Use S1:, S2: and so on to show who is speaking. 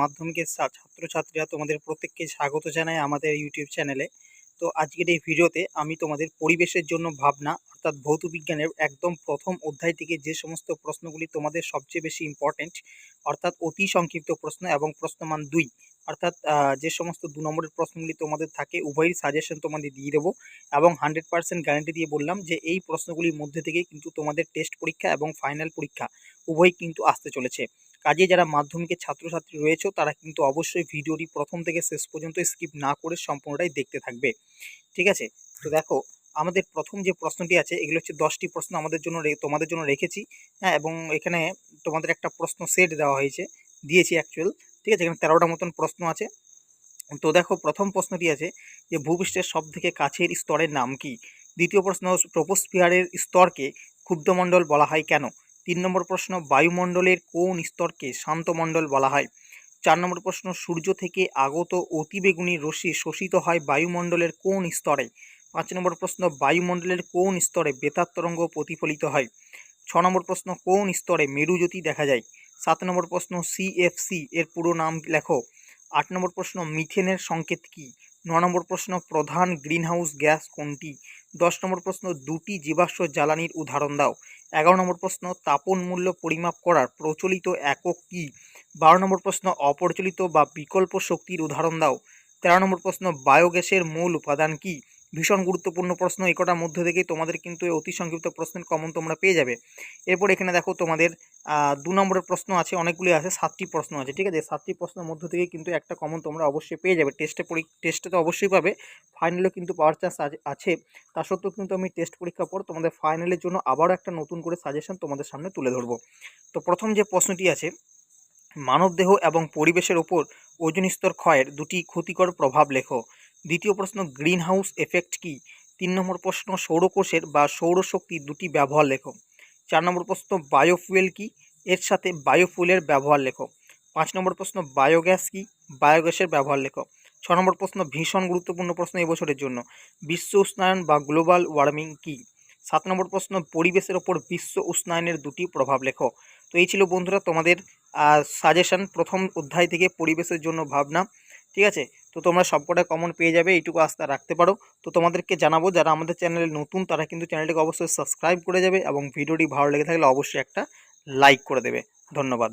S1: মাধ্যমিকের ছাত্রছাত্রীরা তোমাদের প্রত্যেককে স্বাগত জানাই আমাদের ইউটিউব চ্যানেলে তো আজকের এই ভিডিওতে আমি তোমাদের পরিবেশের জন্য ভাবনা, অর্থাৎ ভৌত বিজ্ঞানের একদম প্রথম অধ্যায় থেকে যে সমস্ত প্রশ্নগুলি তোমাদের সবচেয়ে বেশি ইম্পর্টেন্ট অর্থাৎ অতি সংক্ষিপ্ত প্রশ্ন এবং প্রশ্নমান দুই, অর্থাৎ যে সমস্ত দু নম্বরের প্রশ্নগুলি তোমাদের থাকে, উভয়ের সাজেশন তোমাদের দিয়ে দেবো এবং হান্ড্রেড পার্সেন্ট গ্যারান্টি দিয়ে বললাম যে এই প্রশ্নগুলির মধ্যে থেকে কিন্তু তোমাদের টেস্ট পরীক্ষা এবং ফাইনাল পরীক্ষা উভয়ই কিন্তু আসতে চলেছে। কাজে যারা মাধ্যমিকের ছাত্রছাত্রী রয়েছে, তারা কিন্তু অবশ্যই ভিডিওটি প্রথম থেকে শেষ পর্যন্ত স্কিপ না করে সম্পূর্ণটাই দেখতে থাকবে। ঠিক আছে? তো দেখো, আমাদের প্রথম যে প্রশ্নটি আছে, এগুলো হচ্ছে দশটি প্রশ্ন আমাদের জন্য তোমাদের জন্য রেখেছি। হ্যাঁ এবং এখানে তোমাদের একটা প্রশ্ন সেট দেওয়া হয়েছে, দিয়েছি অ্যাকচুয়াল ঠিক আছে? এখানে তেরোটা মতন প্রশ্ন আছে। তো দেখো, প্রথম প্রশ্নটি আছে যে ভূপৃষ্ঠের সব থেকে কাছের স্তরের নাম কি? দ্বিতীয় প্রশ্ন ট্রোপোস্ফিয়ারের স্তরকে ক্ষুব্ধমণ্ডল বলা হয় কেন? তিন নম্বর প্রশ্ন, বায়ুমণ্ডলের কোন স্তরকে শান্তমণ্ডল বলা হয়? চার নম্বর প্রশ্ন, সূর্য থেকে আগত অতিবেগুনি রশ্মি শোষিত হয় বায়ুমণ্ডলের কোন স্তরে? পাঁচ নম্বর প্রশ্ন, বায়ুমণ্ডলের কোন স্তরে বেতার তরঙ্গ প্রতিফলিত হয়? ছ নম্বর প্রশ্ন, কোন স্তরে মেরুজ্যোতি দেখা যায়? সাত নম্বর প্রশ্ন সিএফসি এর পুরো নাম লেখো। আট নম্বর প্রশ্ন, মিথেনের সংকেত কী? ন নম্বর প্রশ্ন, প্রধান গ্রিনহাউস গ্যাস কোনটি? দশ নম্বর প্রশ্ন, দুটি জীবাশ্ম জ্বালানির উদাহরণ দাও। এগারো নম্বর প্রশ্ন, তাপন মূল্য পরিমাপ করার প্রচলিত একক কী? বারো নম্বর প্রশ্ন, অপ্রচলিত বা বিকল্প শক্তির উদাহরণ দাও। তেরো নম্বর প্রশ্ন, বায়োগ্যাসের মূল উপাদান কী? ভীষণ গুরুত্বপূর্ণ প্রশ্ন, এই কটার মধ্যে থেকেই তোমাদের কিন্তু অতি সংক্ষিপ্ত প্রশ্নের কমন তোমরা পেয়ে যাবে। এরপর এখানে দেখো তোমাদের দু নম্বরের প্রশ্ন আছে, অনেকগুলি আছে, সাতটি প্রশ্ন আছে, ঠিক আছে? সাতটি প্রশ্নের মধ্যে থেকে কিন্তু একটা কমন তোমরা অবশ্যই পেয়ে যাবে। টেস্টে পরী, টেস্টে তো অবশ্যই পাবে, ফাইনালেও কিন্তু পাওয়ার চান্স আছে। তা সত্ত্বেও কিন্তু আমি টেস্ট পরীক্ষার পর তোমাদের ফাইনালের জন্য আবারও একটা নতুন করে সাজেশন তোমাদের সামনে তুলে ধরবো। তো প্রথম যে প্রশ্নটি আছে, মানবদেহ এবং পরিবেশের ওপর ওজন স্তর ক্ষয়ের দুটি ক্ষতিকর প্রভাব লেখো। দ্বিতীয় প্রশ্ন গ্রিন হাউস এফেক্ট কী? তিন নম্বর প্রশ্ন, সৌরকোষের বা সৌরশক্তি দুটি ব্যবহার লেখো চার নম্বর প্রশ্ন, বায়োফুয়েল কি? এর সাথে বায়োফুয়েলের ব্যবহার লেখো পাঁচ নম্বর প্রশ্ন, বায়োগ্যাস কি? বায়োগ্যাসের ব্যবহার লেখো ছ নম্বর প্রশ্ন, ভীষণ গুরুত্বপূর্ণ প্রশ্ন এবছরের জন্য। বিশ্ব উষ্ণায়ন বা গ্লোবাল ওয়ার্মিং কি? সাত নম্বর প্রশ্ন, পরিবেশের ওপর বিশ্ব উষ্ণায়নের দুটি প্রভাব লেখো তো এই ছিল বন্ধুরা তোমাদের সাজেশন প্রথম অধ্যায় থেকে পরিবেশের জন্য ভাবনা। ঠিক আছে? তো তোমরা সবকটা কমন পেয়ে যাবে, এইটুকু আস্থা রাখতে পারো। তো তোমাদেরকে জানাব, যারা আমাদের চ্যানেলে নতুন, তারা কিন্তু চ্যানেলটিকে অবশ্যই সাবস্ক্রাইব করে যাবে এবং ভিডিওটি ভালো লেগে থাকলে অবশ্যই একটা লাইক করে দেবে। ধন্যবাদ।